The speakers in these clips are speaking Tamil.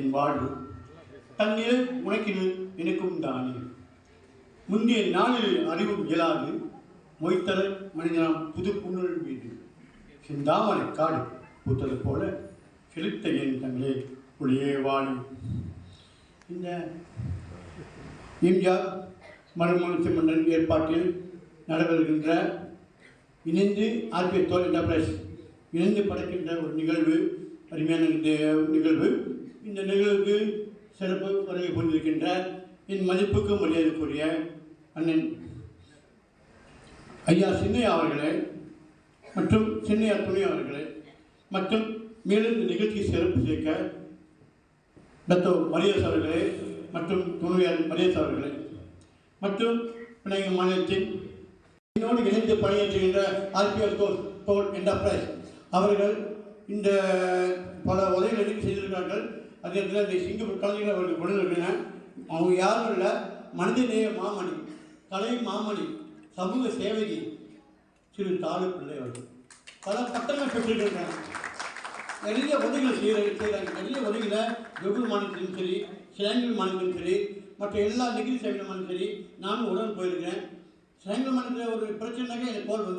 என் வாழ்வு. தன்னில் உனக்கில் எனக்கும் தானே. முந்தைய நாளில் அறிவும் இயலாது. மொய்த்தர மனிதனாம் புது புண்ணுள் வீடு. சிந்தாமரை காடு பூத்தது போல செலுத்த என் தங்களே. ஒளியே வாழும் இந்த எம்ஜிஆர் மறுமலர்ச்சி மன்னன் ஏற்பாட்டில் நடைபெறுகின்ற இணைந்து ஆர்பிஐ தோல் என்டர்பிரைஸ் இணைந்து படைக்கின்ற ஒரு நிகழ்வு அருமையான இந்த நிகழ்வு. இந்த நிகழ்வுக்கு சிறப்பு வருகை கொண்டிருக்கின்ற என் மதிப்புக்கு மரியாதைக்குரிய அண்ணன் ஐயா சின்னையா அவர்களே மற்றும் சின்னையா துணை அவர்களே மற்றும் மேலும் இந்த நிகழ்ச்சியை சிறப்பு சேர்க்க டத்தோ மரியஸ் அவர்களே மற்றும் துணைவியார் மரியஸ் அவர்களே மற்றும் பிணைய மாநிலத்தின் என்னோடு இணைந்து பணியாற்றுகின்ற ஆர்பிஎஸ் தோல் தோல் என்டர்பிரைஸ் அவர்கள் இந்த பல உதவிகளை செய்திருக்கிறார்கள். அதே நேரத்தில் இந்த சிங்கப்பூர் கலைஞர்கள் அவர்கள் கொடுத்திருக்கிறேன் அவங்க யாரும் இல்லை மனிதநேய மாமணி கலை மாமணி சமூக சேவகி திரு தாலு பிள்ளை அவர்கள். பல பட்டங்கள் பெற்றிருக்கிறாங்க நிறைய உதவிகள் செய்கிற செய்கிறாங்க நிறைய உதவிகளை ஜொகுல் மாநிலத்திலும் சரி சிலங்கல் மாநிலத்திலும் சரி மற்ற எல்லா டிகிரி சைவமானும் சரி நானும் உடன் போயிருக்கேன் சிலங்கல் மாநிலத்தில் ஒரு பிரச்சனைனாக்க எனக்கு கோல் வந்து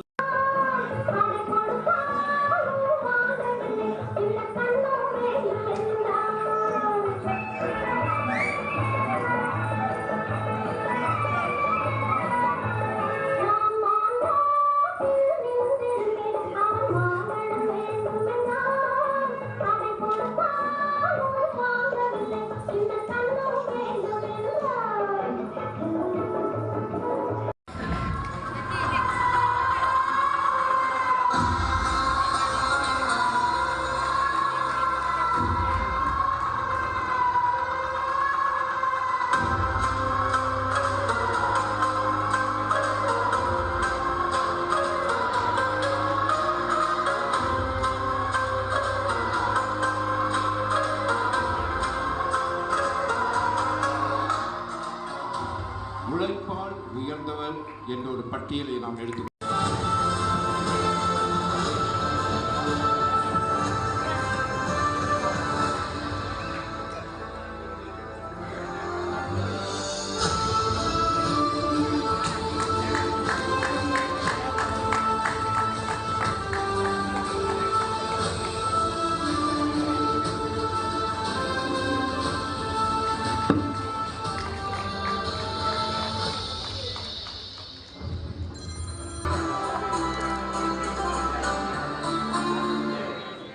Bye.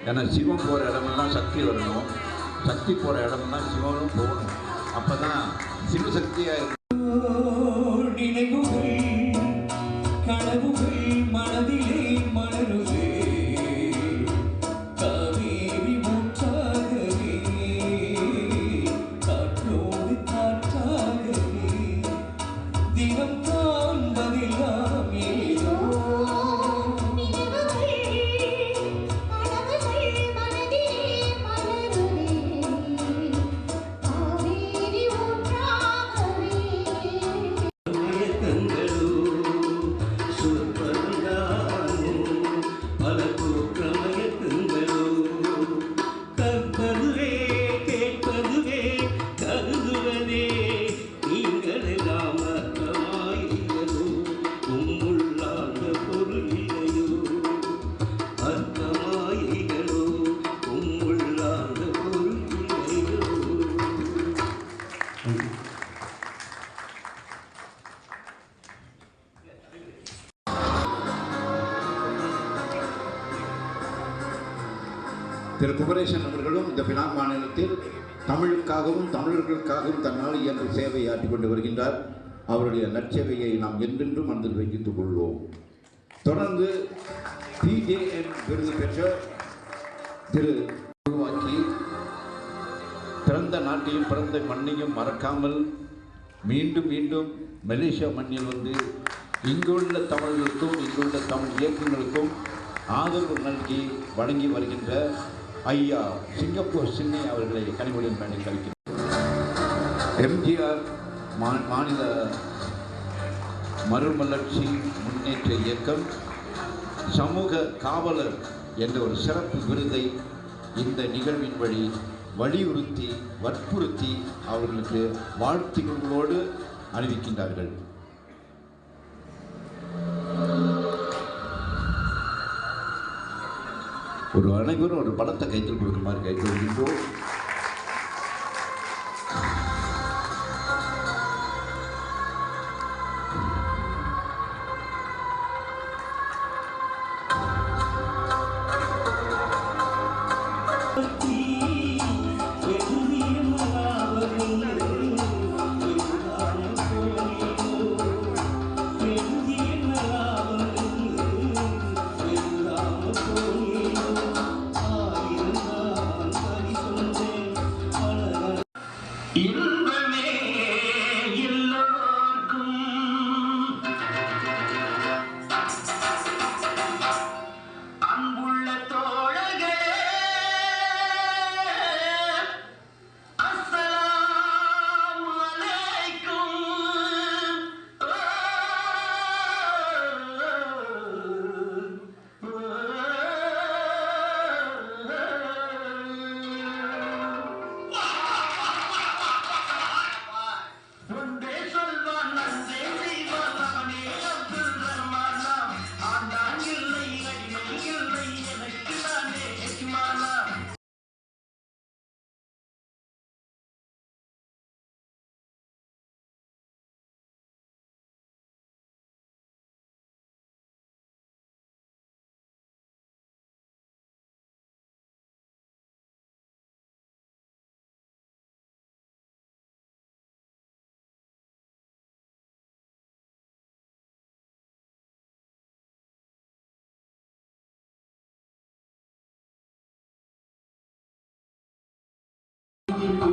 ஏன்னா சிவம் போகிற இடமெல்லாம் சக்தி வரணும். சக்தி போகிற இடமெல்லாம் சிவனும் போகணும். அப்போ தான் சிவசக்தியாக இருக்கும் திரு குமரேசன் அவர்களும் இந்த பினாங் மாநிலத்தில் தமிழுக்காகவும் தமிழர்களுக்காகவும் தன்னால் இயன்ற சேவை ஆற்றிக் கொண்டு வருகின்றார். அவருடைய நற்சேவையை நாம் என்றென்றும் மனதில் வைத்துக் கொள்வோம். தொடர்ந்து பிஜேஎன் விருது பெற்ற திரு உருவாக்கி பிறந்த நாட்டையும் பிறந்த மண்ணையும் மறக்காமல் மீண்டும் மீண்டும் மலேசியா மண்ணில் வந்து இங்குள்ள தமிழர்களுக்கும் இங்குள்ள தமிழ் இயக்கங்களுக்கும் ஆதரவு நல்கி வழங்கி வருகின்ற ஐயா சிங்கப்பூர் சின்னை அவர்களை கனிமொழியின் மேடை கழிக்கிறார் எம்ஜிஆர் மா மாநில மறுமலர்ச்சி முன்னேற்ற இயக்கம் சமூக காவலர் என்ற ஒரு சிறப்பு விருதை இந்த நிகழ்வின் வழி வலியுறுத்தி வற்புறுத்தி அவர்களுக்கு வாழ்த்துகளோடு அறிவிக்கின்றார்கள். ஒரு அனைவரும் ஒரு படத்தை கைத்தில் கொடுக்குமாறு கைத்தொழுகின்றோம் இன்பமே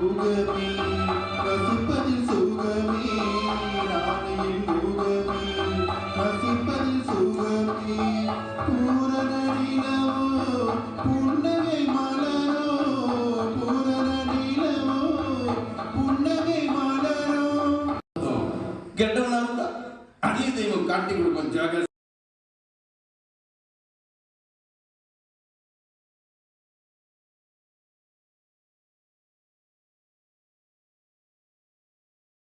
பூகமே ரசிப்பதில் சுகமே ராணியின் பூகமே ரசிப்பதில் சுகமே. பூரண நிலவோ புன்னகை மலரோ பூரண நிலவோ புன்னகை மலரோ. கெட்டவனா இருந்தா அடிய தெய்வம் காட்டி கொடுக்கும் ஜாகிரதை